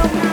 ลงน้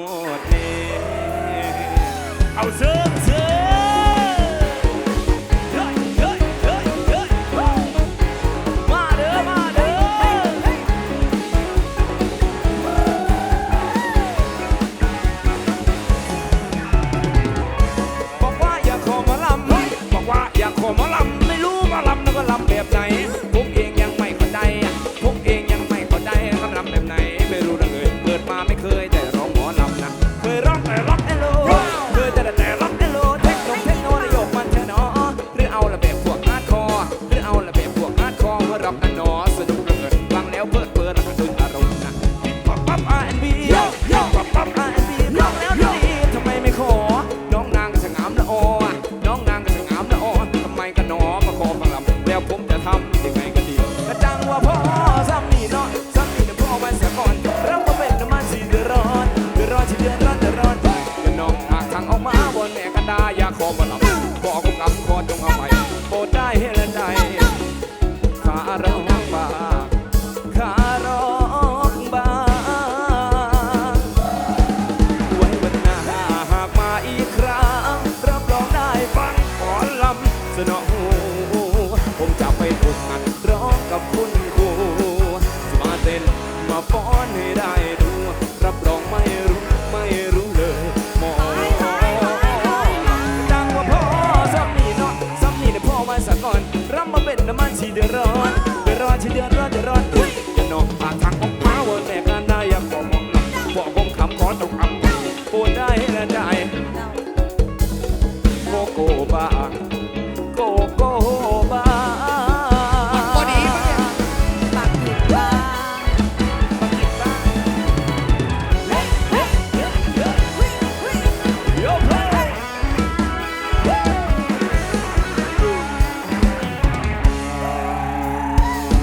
ดนเอาเสริมเสริม นองผมจะไปถูกหัดร้องกับคุณครูมาเต้นมาฟ้อนให้ได้ดู รับรองไม่รู้ไม่รู้เลยหมอดังว่าพ่อซ้ำนี่เนาะซ้ำนี่เนี่ยพ่อมาสักก่อนรับมาเป็นน้ำมันสีเดือดร้อนเดือดร้อนที่เดือดร้อนเดือดร้อนอุ้ยอย่านอกปากทางของมาวนแม่กันได้อย่าขอมองหลับบอกผมคำขอตกอับปวดได้และได้โกโก้บ้าง